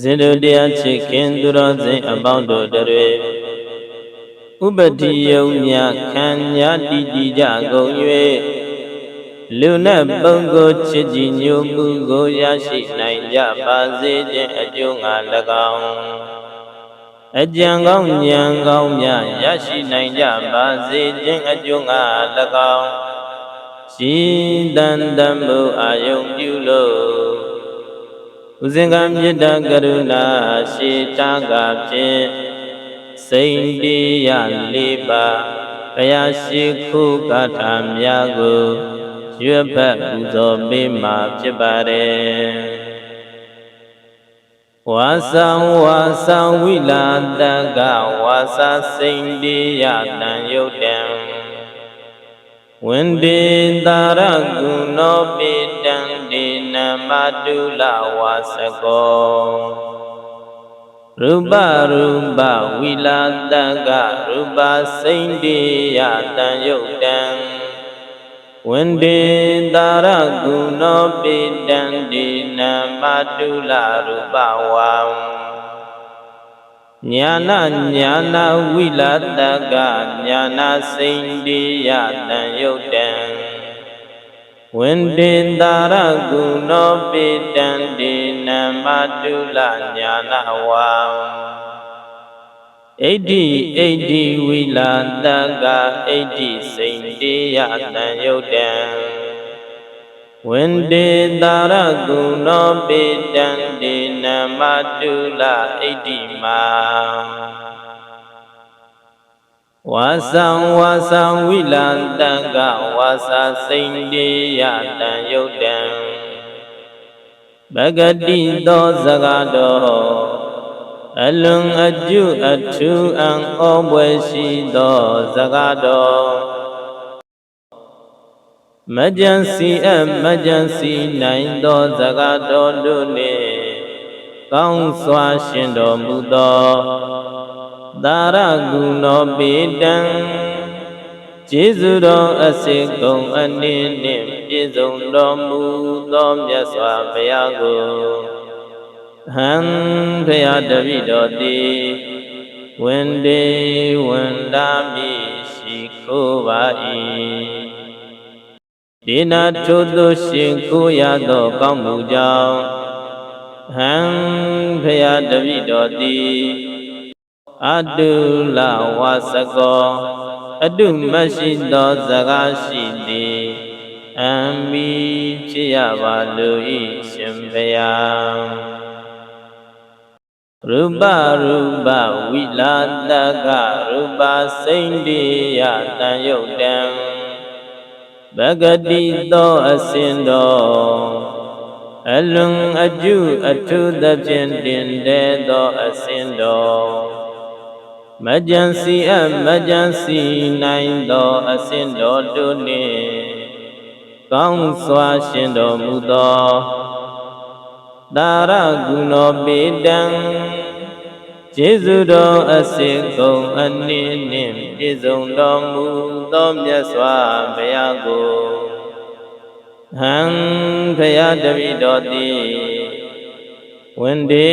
ဇင်တို့တရားချစ်ခင်သူတော်စင်အပေါင်းတို့တွေဥပတိယုံမြခံညာတည်ကြည်ကြကုန်၍လူနဲ့ပုဂ္ဂိုလ်ချစ်ကြည်ညိုမှုကိုရရှိနိုင်ကြပါစေခြင်းအကျိုးငါ၎င်းအကြံကောင်းဉာဏ်ကောင်းများရရှိနိုင်ကြပါစေခြင်းအကျိုးငါ၎င်းရှိတန်တမှုအာယုံပြုလို့ ဥစဉ်ကမေတ္တာကရုဏာရှိတာကဖြင့်စိန်တရားလေးပါဘုရားရှိခိုးကာထာများကိုရွတ်ဖတ်ပူဇော်ပေးမှာဖြစ်ပါတယ်ဝါသံဝါသံဝိလာတကဝါစာစိန်တရားတန်ယုတ်တံ ဝန္ဒေတာရကုဏောပိတံဒေနမတုလဝါစကောရူပရူပဝိလာတကရူပစိန်တေယတံယုတ်တံဝန္ဒေတာရကုဏောပိတံဒေနမတုလရူပဝံ ညာနာညာနာဝိလာတကညာနာစိန်တေယတံယုတ်တံဝန္တေတာရကုဏောပိတံဒေနမတုလညာနာဝံဣတိဣတိဝိလာတကဣတိစိန်တေယတံယုတ်တံ ဝန္တေတာရကုဏောပိတံဒေနမတုလဣတိမာဝါသံဝါသံဝိလံတံကဝါစာစိန်တေယတံယုတ်တံဘဂတိသောစကားတော်အလွန်အကျုအထူးအံဩပွဲရှိသောစကားတော် မကြံစီအမကြံစီနိုင်သောစကားတော်တို့နှင့်ကောင်းစွာရှင်တော်မူသောသာရကုဏောပေတံကျေးဇူးတော်အစစ်ကုံအနည်းနှင့်ပြည့်စုံတော်မူသောမြတ်စွာဘုရားကိုဟံဖရာတပိတော်သည်ဝန္ဒေဝန္တာမိရှိခိုးပါ၏ ဒေနာထိုသို့ရှင်ခိုးရသောကောင်းမှုကြောင့်ဟံဖရာတပိတော်သည်အတုလဝါစကောအတုမရှိသောစကားရှိသည်အမိဖြစ်ရပါလို၏ရှင်ဘုရားရူပရူပဝိလာတကရူပစိန်တေယတံယုတ်တံ ဘဂတိသောအစင်တော်အလွန်အကျုအထုသဖြင့်တင်တဲ့သောအစင်တော်မကြံစီအမကြံစီနိုင်သောအစင်တော်တို့နှင့်ကောင်းစွာရှင်တော်မူသောတာရကုဏောပေတံ ကျေးဇူးတော်အစစ်ကုန်အနည်းနှင့်ပြည့်စုံတော်မူသောမြတ်စွာဘုရားကိုဟံဖရာတပိတော်သည်ဝန္ဒေ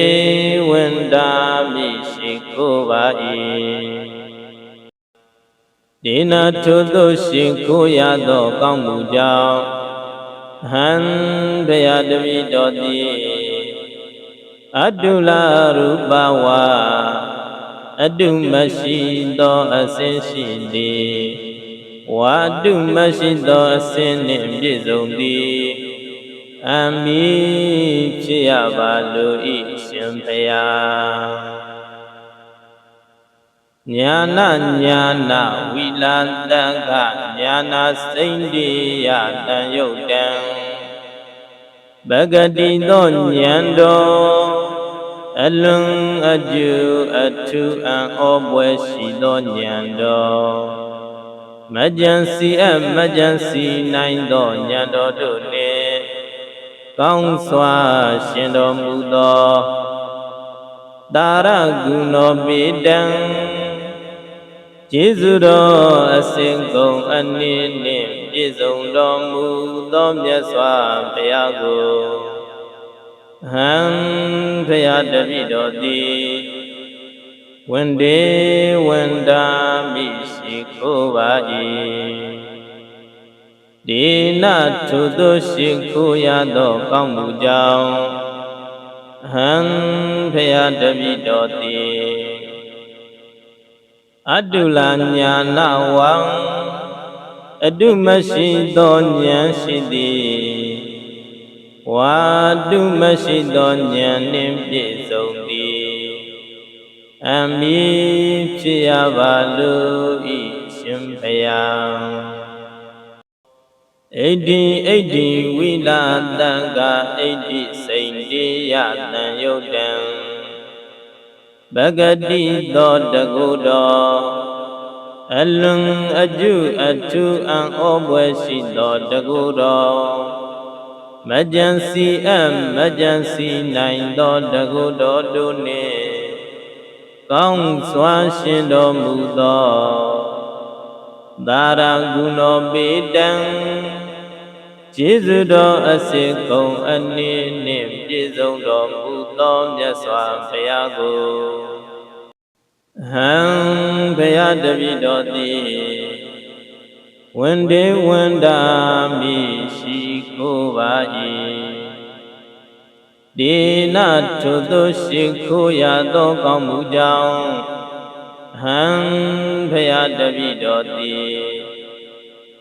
ဝန္တာမိရှိကိုပါ၏ဒေနာထိုသို့ရှင်ကိုရသောကောင်းမှုကြောင့်ဟံဘုရားတပိတော်သည် အတုလာရူပဝါအတုမရှိသောအစင်းရှိသည်ဝါတုမရှိသောအစင်းနှင့်ပြည့်စုံသည်အမိဖြစ်ရပါလို၏ရှင်ဘုရားညာနာညာနာဝိလာတကညာနာစိန်တိယတံယုတ်တံဘဂတိသောဉာဏ်တော် အလွန်အကျူအထူးအံ့ဩပွဲရှိသောဉာဏ်တော်မကြံစီအမကြံစီနိုင်သောဉာဏ်တော်တို့နှင့်ကောင်းစွာရှင်တော်မူသောတာရကုဏောပိတံကျေးဇူးတော်အစဉ်ကုန်အနည်းနှင့်ပြည့်စုံတော်မူသောမြတ်စွာဘုရားကို ဟဟံဖရာတပိတော်သည်ဝန္ဒေဝန္တာမိရှိခိုးပါ၏ဒေနထုသောရှိခိုးရသောကောင်းမှုကြောင့်ဟံဖရာတပိတော်သည်အတုလာညာနာဝံအတုမရှိသောဉာဏ်ရှိသည် ဝါတုမရှိသောဉာဏ်နှင့်ပြည့်စုံသည်အမိဖြစ်ရပါလို့ဤရှင်ဘုရားဣတိဣတိဝိလာတံကဣတိစိန်တိယတံယုတ်တံဘဂတိသောတကုတော်အလွန်အကျုအထူးအံ့ဩပွဲရှိသောတကုတော် မကြံစီအပ်မကြံစီနိုင်သောတကုတော်တို့နှင့်ကောင်းစွာရှင်တော်မူသောသာရကုဏောပေတံကျေးဇူးတော်အစစ်ကုံအနည်းနှင့်ပြည့်စုံတော်မူသောမြတ်စွာဘုရားကိုဟံဘုရားတပည့်တော်သည် ဝန္ဒေဝန္တာမိရှိကိုပါ၏ဒေနထုသောရှိခိုးရသောကောင်းမှုကြောင့်ဟံဘုရားတပည့်တော်သည်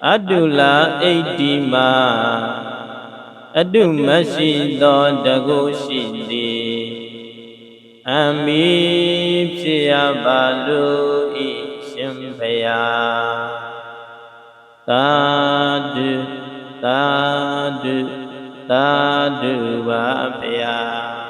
အတုလာဣတိမာအတုမရှိသောတကုရှိသည်အမိဖြစ်ရပါလို့ဤရှင်ဘုရား သာဓုသာဓုသာဓုပါဗျာ